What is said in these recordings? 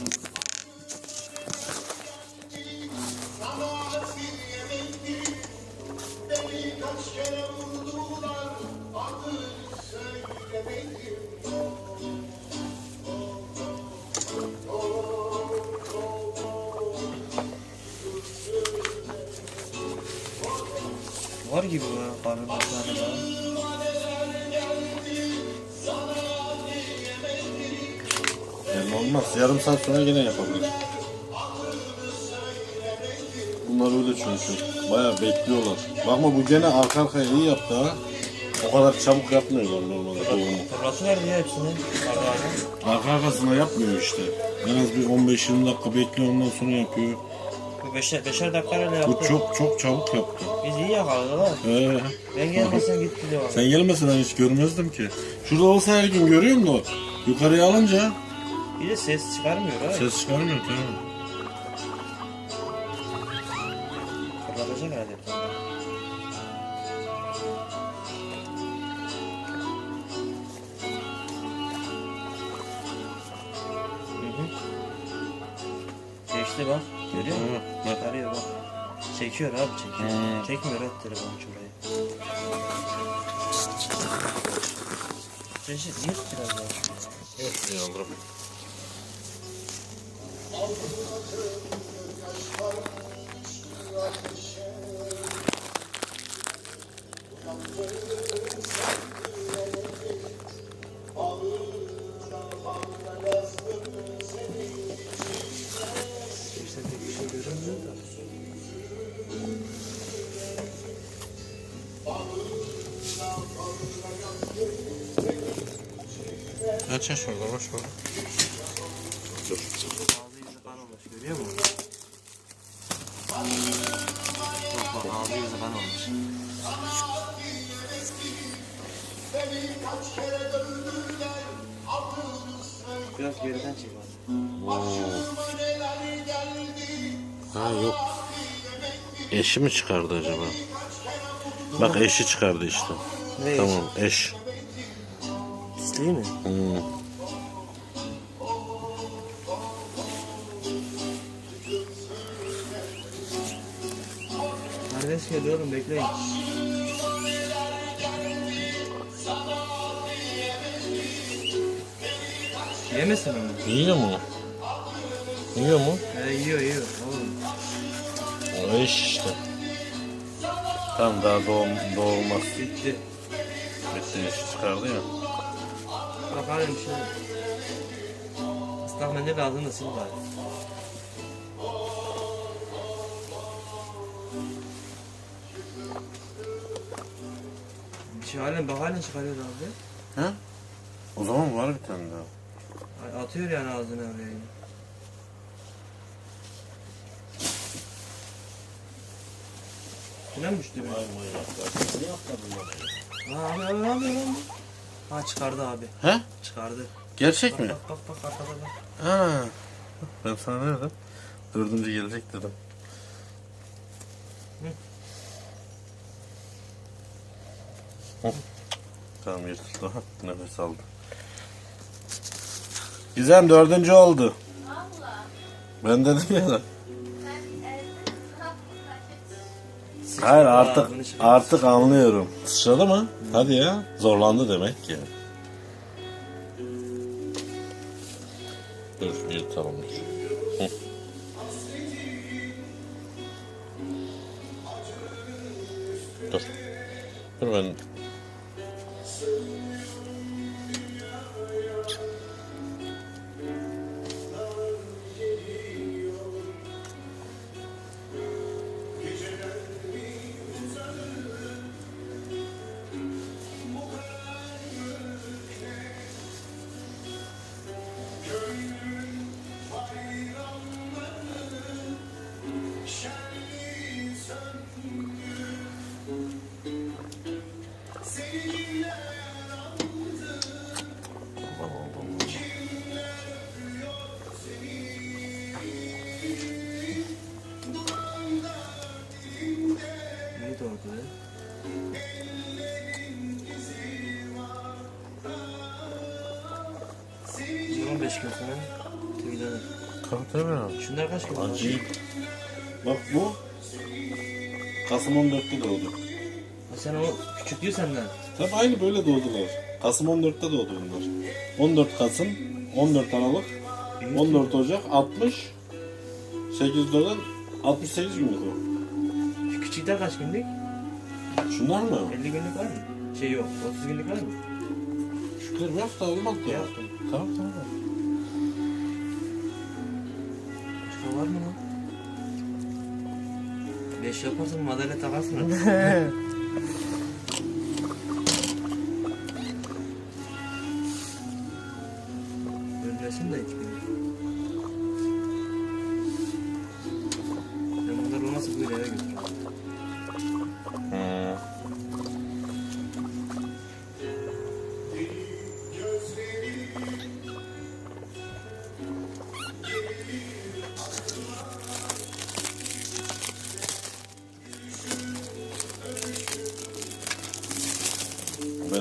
Var gibi ya karnın bir olmaz. Yarım saat sonra yine yapabilir. Bunlar öyle çünkü. Bayağı bekliyorlar. Bakma bu gene arka arkaya iyi yaptı ha. O kadar çabuk yapmıyorlar normalde doğumu. Fırlatı verdi ya hepsini. Arka arkasına yapmıyor işte. En az bir 15-20 dakika bekliyor ondan sonra yapıyor. Bu beşer, beşer dakika öyle Bu yaptı. çok çok çabuk yaptı. Biz iyi yakaladılar. Ee, Ben gelmesem gitti diyor. sen gelmesen hiç görmezdim ki. Şurada olsa her gün görüyor musun o? Yukarıya alınca Bir de ses çıkarmıyor ha. ses çıkarmıyor tamam. Fırlatacak herhalde. Geçti bak. Görüyor musun? Çıkarıyor bak. Çekiyor abi çekiyor. Hı. Çekmiyor et telefonu şurayı. Çeşit yırt biraz daha. Evet yavrum. İşte pek bir şey görünmüyor da. Aç aç orada boş ver. Dur. Ağzı yüzü kan olmuş görüyor musun? Bak bak ağzı yüzü kan olmuş. Biraz geriden çek abi. Ha yok. Eşi mi çıkardı acaba? Bak eşi çıkardı işte. Ne Tamam eş. Pisliği mi? Hmm. Nereden geliyor oğlum bekleyin. Yemesin onu. Yiyor mu? Yiyor mu? He yiyor yiyor oğlum. O eş işte. Tam daha doğum, doğulmaz. Bitti. Bitti eşi çıkardı ya. Bak hadi bir şey. Islak mendil ağzını sil bari. Bak halen çıkarıyor abi. Ha? O zaman var bir tane daha. Ay, Atıyor yani ağzına oraya. Yine mi düştü bir? Ha abi abi abi abi. Ha çıkardı abi. He? Çıkardı. Gerçek Bak mi? bak bak bak arkada bak. Ha. Ben sana ne dedim? Dördüncü gelecek dedim. Hı. Tamam yırtıldı. Nefes aldı. Gizem dördüncü oldu. Ben dedim ya. Hayır artık çıkardı. artık anlıyorum. Sıçradı mı? Hadi ya. Zorlandı demek ki. Dur yırtalım dur. Dur. Dur ben Tabii. Şunlar kaç kilo? Acayip. Bak bu Kasım 14'te doğdu. Ha, Sen o küçük diyor senden. Tabii aynı böyle doğdular. Kasım 14'te doğdu bunlar. 14 Kasım, 14 Aralık, 14 Ocak, 60, 8 dolar, 68 günlük o. Şu küçükler kaç günlük? Şunlar mı? 50 günlük var mı? Şey yok. 30 günlük var mı? Şükür yok da olmadı da. Yaptım. Tamam tamam. Mı lan? 5 yaparsın madalya takarsın. Ölmesin de hiç. Ben bunları olmazsa böyle eve götürürüm.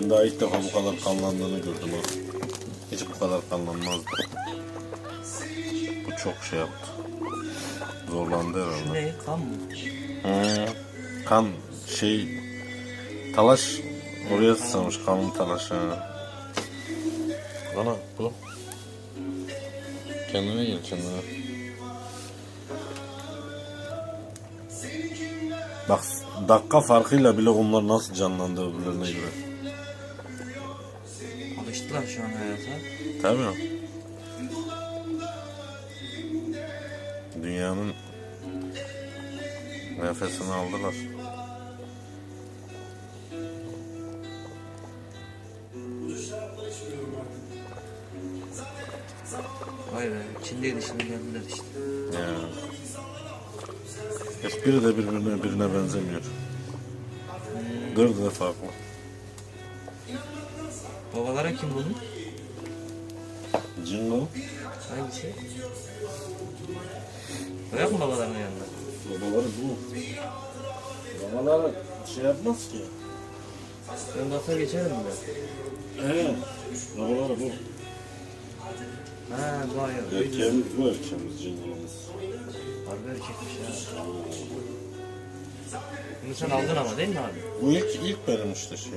Ben daha ilk defa bu kadar kanlandığını gördüm ha. Hiç bu kadar kanlanmazdı. Bu çok şey yaptı. Zorlandı herhalde. Şu ne? Kan mı? Hı. Kan şey talaş oraya sıçramış kanın talaşı. Ana bu. Kendine gel kendine. Bak dakika farkıyla bile onlar nasıl canlandı öbürlerine göre. Alıştılar şu an hayata. Tabii. Dünyanın nefesini aldılar. Vay be. Çin'deydi şimdi geldiler işte. Ya. Hiçbiri de birbirine birine benzemiyor. Dördü de farklı. Babalara kim bunun? Jingle. Hangisi? Koyak mı babaların yanına? Babaları bu. Babaları şey yapmaz ki. Ben basar geçerim mi? He. Babaları bu. Ha vay ya. Erkeğimiz bu erkeğimiz Jingle'ımız. Harbi erkekmiş ya. Bunu sen aldın ama değil mi abi? Bu ilk ilk benim işte şey.